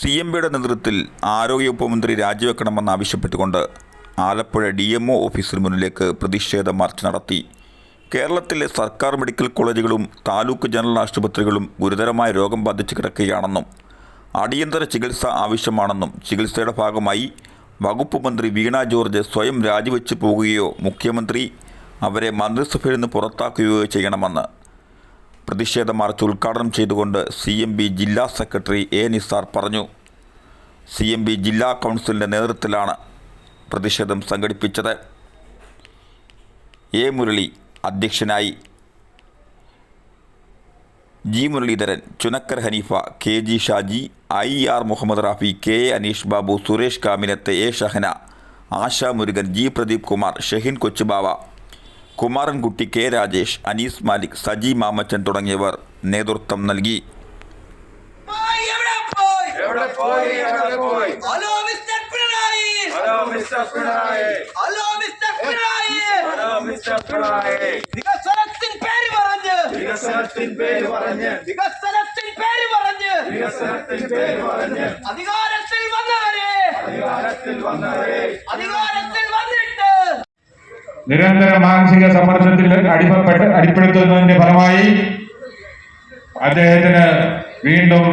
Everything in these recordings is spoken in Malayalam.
സി എം പിയുടെ നേതൃത്വത്തിൽ ആരോഗ്യവകുപ്പ് മന്ത്രി രാജിവെക്കണമെന്നാവശ്യപ്പെട്ടുകൊണ്ട് ആലപ്പുഴ ഡി എം ഒ ഓഫീസിന് മുന്നിലേക്ക് പ്രതിഷേധ മാർച്ച് നടത്തി. കേരളത്തിലെ സർക്കാർ മെഡിക്കൽ കോളേജുകളും താലൂക്ക് ജനറൽ ആശുപത്രികളും ഗുരുതരമായ രോഗം ബാധിച്ച് കിടക്കുകയാണെന്നും അടിയന്തര ചികിത്സ ആവശ്യമാണെന്നും ചികിത്സയുടെ ഭാഗമായി വകുപ്പ് മന്ത്രി വീണ ജോർജ് സ്വയം രാജിവെച്ച് പോകുകയോ മുഖ്യമന്ത്രി അവരെ മന്ത്രിസഭയിൽ നിന്ന് പുറത്താക്കുകയോ ചെയ്യണമെന്ന് പ്രതിഷേധ മാർച്ച് ഉദ്ഘാടനം ചെയ്തുകൊണ്ട് സി എം ബി ജില്ലാ സെക്രട്ടറി എ നിസാർ പറഞ്ഞു. സി എം ബി ജില്ലാ കൗൺസിലിന്റെ നേതൃത്വത്തിലാണ് പ്രതിഷേധം സംഘടിപ്പിച്ചത്. എ മുരളി അധ്യക്ഷനായി. G Muraleedharan Chunakkara Hanifa K G Shaji I R Muhammad Rafi K A Aneesh Babu Suresh Kaminath A Shahana Asha Murugan G Pradeep Kumar Shehin Kochubava Kumarankutty K Rajesh Anees Malik Saji Mamachan തുടങ്ങിയവർ നേതൃത്വം നൽകി. പോയി, എവിടെ പോയി? എവിടെ പോയി? Hello mister Pinarayi. Hello mister Pinarayi. Hello mister Pinarayi. Hello mister Pinarayi. വികസനത്തിൻ പേര് പറഞ്ഞ്. വികസനത്തിൻ പേര് പറഞ്ഞ്. വികസനത്തിൻ പേര് പറഞ്ഞ്. വികസനത്തിൻ പേര് പറഞ്ഞ്. അധികാരത്തിൽ വന്നവരെ. അധികാരത്തിൽ വന്നവരെ. അധികാരത്തിൽ നിരന്തര മാനസിക സമ്മർദ്ദത്തിൽ അടിമപ്പെട്ട് അടിപ്പെടുത്തുന്നതിന്റെ ഫലമായി അദ്ദേഹത്തിന് വീണ്ടും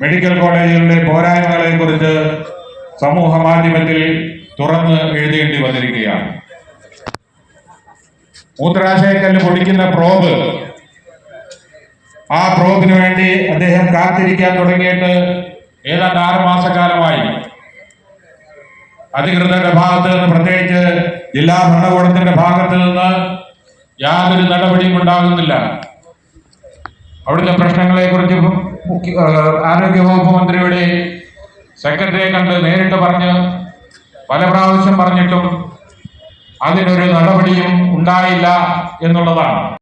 മെഡിക്കൽ കോളേജുകളുടെ പോരായ്മകളെ കുറിച്ച് സമൂഹ മാധ്യമത്തിൽ തുറന്ന് എഴുതേണ്ടി വന്നിരിക്കുകയാണ്. മൂത്രാശയക്കല്ല് പൊടിക്കുന്ന പ്രോബ് ആ പ്രോബിന് വേണ്ടി അദ്ദേഹം കാത്തിരിക്കാൻ തുടങ്ങിയിട്ട് ഏതാണ്ട് ആറുമാസക്കാലമായി അധികൃതരുടെ ഭാഗത്ത് നിന്ന് പ്രത്യേകിച്ച് ജില്ലാ ഭരണകൂടത്തിന്റെ ഭാഗത്ത് നിന്ന് യാതൊരു നടപടിയും ഉണ്ടാകുന്നില്ല. അവിടുത്തെ പ്രശ്നങ്ങളെ കുറിച്ച് ആരോഗ്യ വകുപ്പ് ആരോഗ്യവകുപ്പ് മന്ത്രിയുടെ സെക്രട്ടറിയെ കണ്ട് നേരിട്ട് പറഞ്ഞ് പല പ്രാവശ്യം പറഞ്ഞിട്ടും അതിനൊരു നടപടിയും ഉണ്ടായില്ല എന്നുള്ളതാണ്.